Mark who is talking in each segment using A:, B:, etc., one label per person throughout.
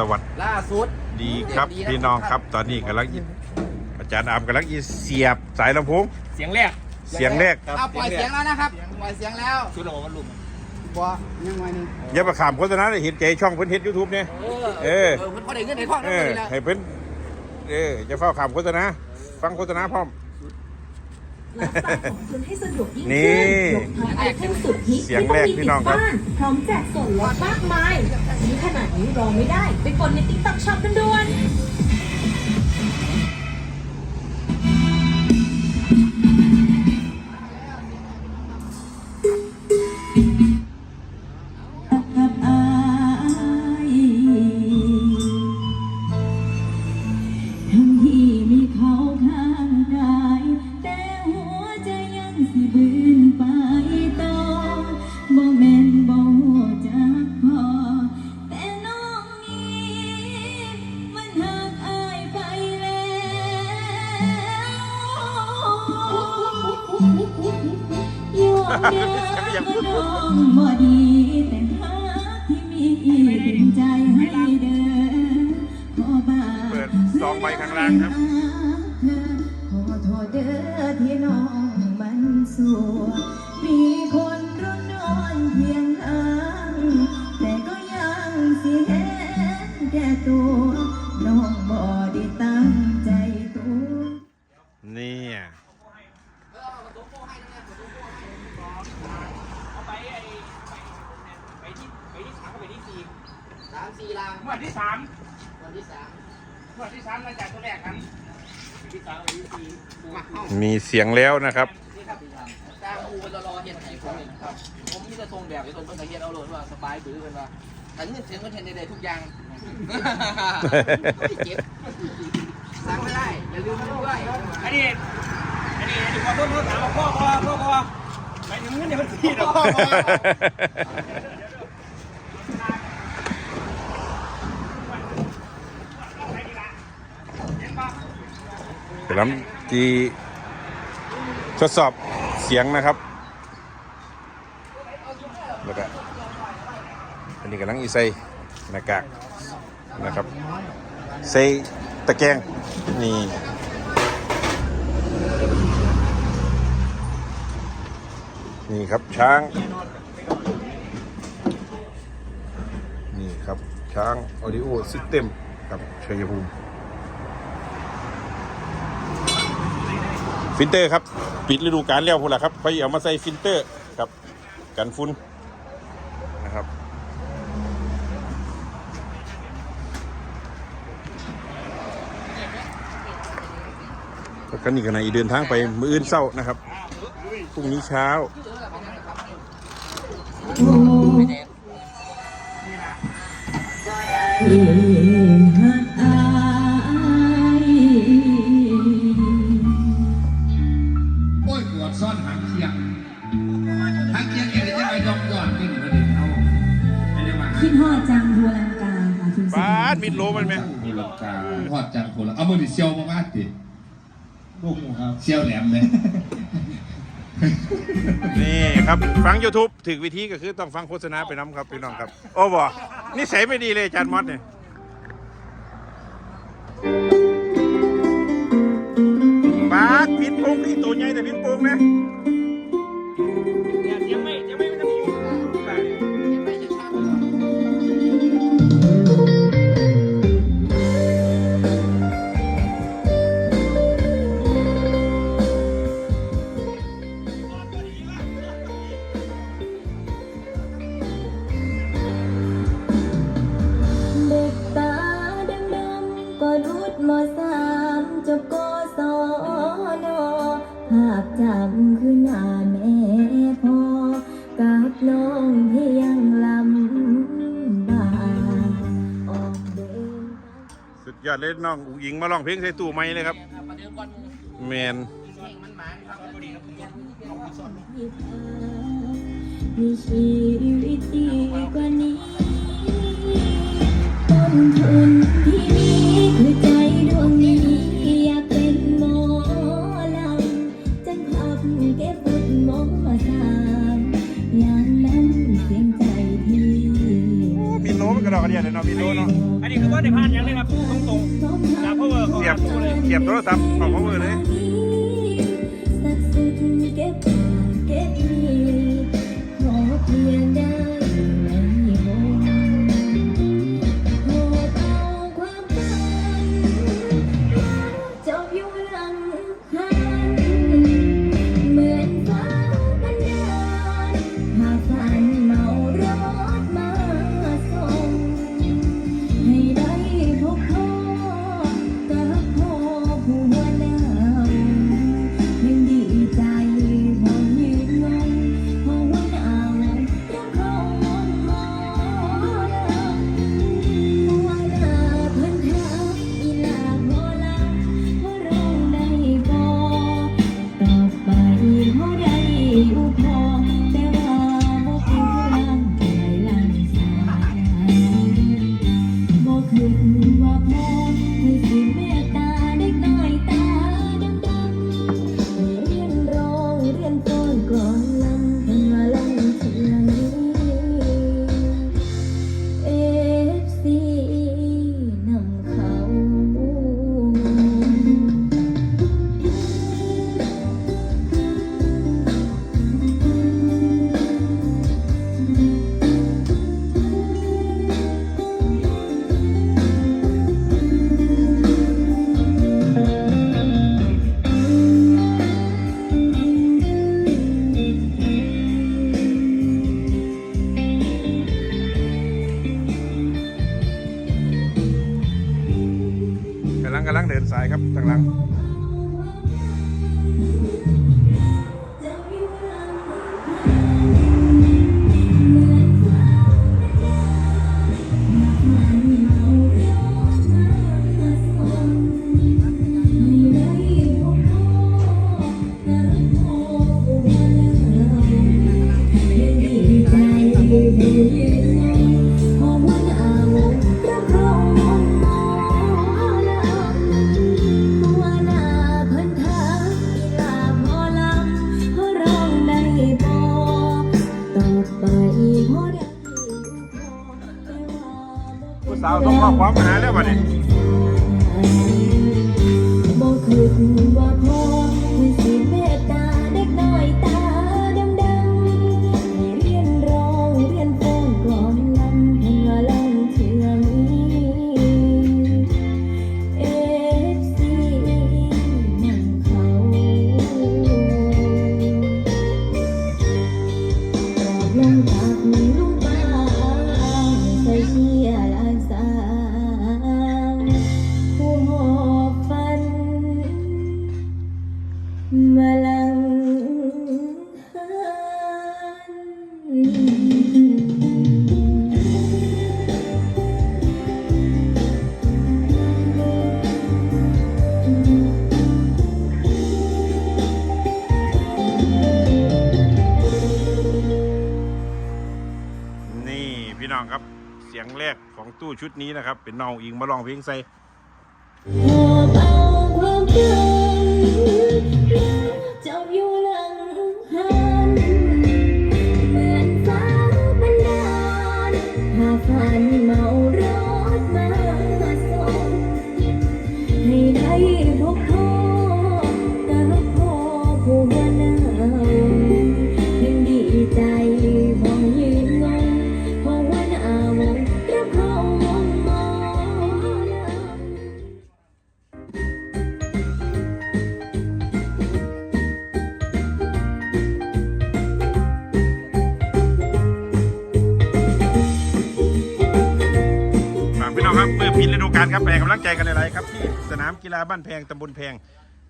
A: สวัส
B: ล่าสุด
A: ดีครับ
B: เด็ก
A: พี่น้องครับตอนนี้กำลังอิอาจารย์อามกำลังอิเสียบสายลำโพง
C: เสียงแรก
A: เสียงแรก
B: เอาปล่อยเสียงแล้วนะครับปล่อยเสียงแล้ว
C: ชุดเรามันลุม
B: บัวยังไงนี่
A: อย่าประขามโฆษณาเลยเห็นใจช่องเพิ่นเฮ็ดยูทูบเนี่ย
B: เออ
A: เออ
B: เออมันพอได้เงินในท้อง
A: เอ
B: นั่น
A: อ
B: เลยนะ
A: ให้เพิ่นเออจะเฝ้าขามโฆษณาฟังโฆษณาพร้อม
D: รับฟังของคุณให้สะดวกยิ่ง
A: นี่
D: ขึ้นยกทางไอเทมสุดฮิต
A: เสียงแรกพี่น้องครับ
D: ที่ต้มีติดานพร้อมแจกส่วนลดมากมายนี้ขนาดนี้รอไม่ได้ ไปกดในติ๊กต็อกช็อปกันด่วน ใจให้เดินขอบา
A: เปิดซองใบข้างล่างครับ
D: ขอโทษเด้อที่น้องมันสัวมีคนรุนนอนเพียงอ้างแต่ก็ยังสิเห็นแก่ตัวา
C: มสี่
B: ลาง
C: งวดที่สาม
B: วันที่สาม
C: งวดที่สามหลังจากตัวแรกกันที่สามไปที่สี่
B: มาเข้า
A: มีเสียงแล้วนะครับ
B: นี่ครับตามอูเป็นรอเห็นไหนผมเองครับ ผมมีแต่ทรงแบบที่ตนต้นตะเคียนเอาโหลดว่าสบายบื้อเป็นว่าแต่เงินเสียงมันเห็นได้ทุกอย่างไม่เก็บสั่งไม่ได้อย่าลืมมันด้วย
C: อันนี้อันนี้อันนี้ขอโทษโทษถามว่าพ่อพ่อพ่อพ่อหมายถึงเงินเดี๋ยวมันสี่หรอ
A: กำลังที่ทดสอบเสียงนะครับ แล้วก็อันนี้กำลังอีใส่หน้ากากนะครับใส่ตะแกรงนี่นี่ครับช้าง นี่ครับช้างออดิโอซิสเต็มครับชัยภูมิ ฟิลเตอร์ครับ ปิดฤดูกาลแล้วพูดละครับไปเอามาใส่ฟิลเตอร์ครับ กันฝุ่นนะครับก็นี่ก็ในเดินทางไปมืออื่นเศร้านะครับพรุ่งนี้เช้า
D: ที่
E: เอามื
D: อดิ
E: เซียวมาบ้านติลูกหมูครับเซียวแหลมเลย
A: นี่ครับฟัง YouTube ถึงวิธีก็คือต้องฟังโฆษณาไปน้ำครับพี่น้องครับ โอ้บ่นิสัยไม่ดีเลยอาจารย์มอสเนี่ยปาดพินโป่งนี่ตัวใหญ่แต่พินโป่งนะ
C: สุ
B: ด
D: ยอด
A: เลยน้องอุ๋งอิงมาร้องเพลงใส่ตู้ไม้เลยครับ
B: ประเดิมก่อน
A: แมน
B: เพลงมันหมานครับ
D: มีชีวิตดีกว่านี้ต้นทุนที่มีคือใจดวงนี้อยากเป็นหมอลำจังขับเก็บบุญหมอสามอย่างนั้นเสียงใจ
A: มีโน้มกระดอกกระเดียดเลยเนาะพี่โตเนาะ
C: อันนี้คือว่าในพานยังเลยครับตรงตรงๆจากพ่อเวอร์เขา
A: เสียบ
C: ตู้เลย
A: เสียบโทรศัพท์ของพ่อเว
D: อร์เลย สาวส่งข้
A: อความมาหาแล้วบัดนี้
D: ตู้
A: ชุดนี้นะครับ เป็นน้องอิงมาลองเพลงใส่
D: กา
A: ลครับแปลกำลังใจกันหลายๆครับที่สนามกีฬาบ้านแพงตำบลแพง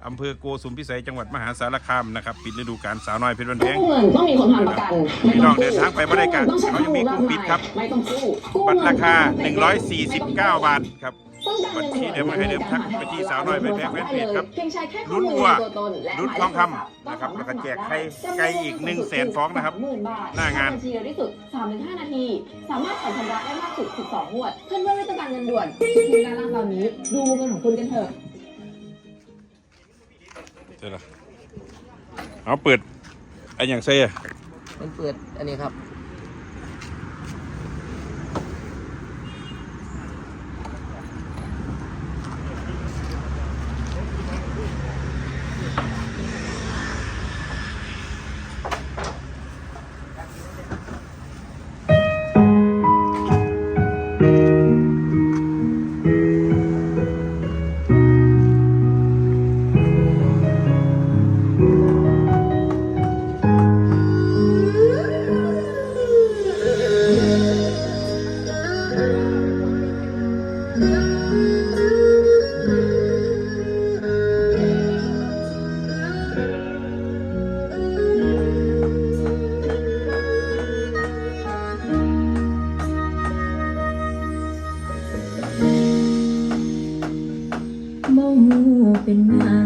A: อำเภอโกสุมพิสัยจังหวัดมหาสารคามนะครับปิดฤดูกาลสาวน้อยเพชรบ้านแพง
F: กู้เงินต้องมีคนทำประกัน
A: พี่น้องเดินทางไปบ่ได้กัน
F: ต้องใช้
A: เขายังมีกลุ่มปิดครับ
F: ไม่ต้องกู้กู้
A: บัตร
F: เงิน
A: ราคา
F: ไม่ต้อง
A: 149 บาทครับ
F: ต้องการ
A: บัญชีเดิมไม่เคยเดิมทักไปที่สาวน้อยไปแพ็คแฟนเพจครับ
F: เพียงใช้แค่ข้อ
A: ลุ้น
F: มูล
A: วัว
F: ตัวตนและ
A: ลุ้น
F: หมาย
A: ทองคำ
F: เลข
A: นะครับ
F: โท
A: แล้ว
F: ศั
A: ก็
F: พท์
A: แจก
F: สามารถ
A: ไข่
F: จำนวน
A: ไก่อีก1 0 0 0 0 0ฟองนะครับ
F: หมื่นบาท
A: หน้างาน
F: บัญชีเร็วที่สุด3-5นาที สามารถผ่อนชำระได้มากสุด12งวด เพื่อนเพื่อนไม่ต้องการเงินด่วนทีมงานล่างตอนนี้ ดูเงินของคุณกันเถอะ
A: เจอละเอาเปิดไอ้อย่างเซ่อะ
B: มันเปิดอันนี้ครับ
D: เป็นงา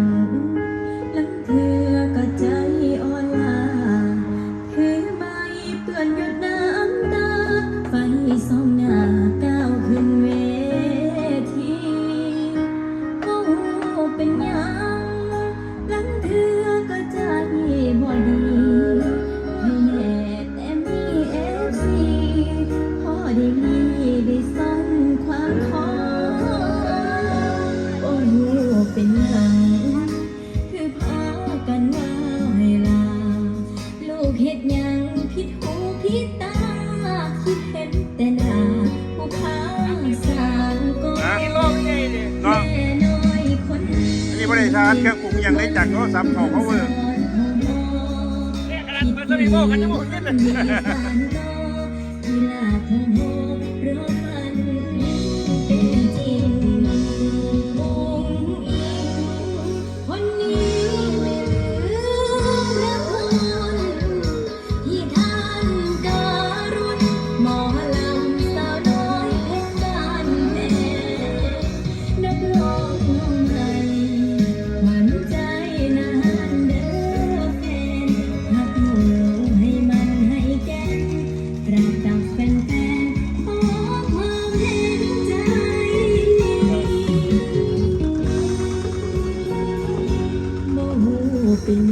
D: ทานเครื่
A: องปรุงยังได้จากโทรศัพท์ของเขาเวอร์
C: เนี่ยกำลั
D: งเปิดสวีโบกันจะหมดขึ้นเลย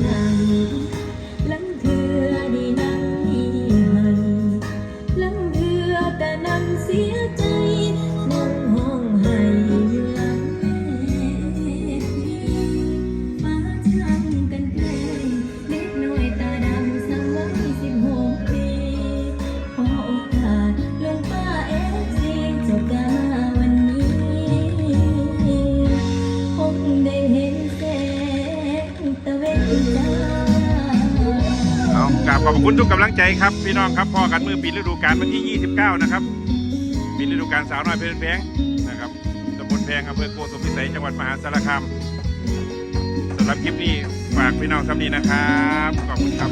D: night. คุ
A: ณทุกกำลังใจครับพี่น้องครับพอกันมือปีฤดูกาลวันที่ 29 นะครับปีฤดูกาลสาวน้อยเพลินแพงนะครับตำบลแพงอำเภอโกสุมพิสัยจังหวัดมหาสารคามสำหรับคลิปนี้ฝากพี่น้องสำดีนะครับขอบคุณครับ